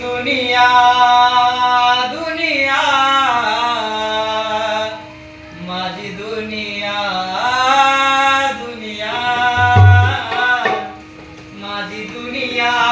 दुनिया दुनिया माझी दुनिया दुनिया माझी दुनिया.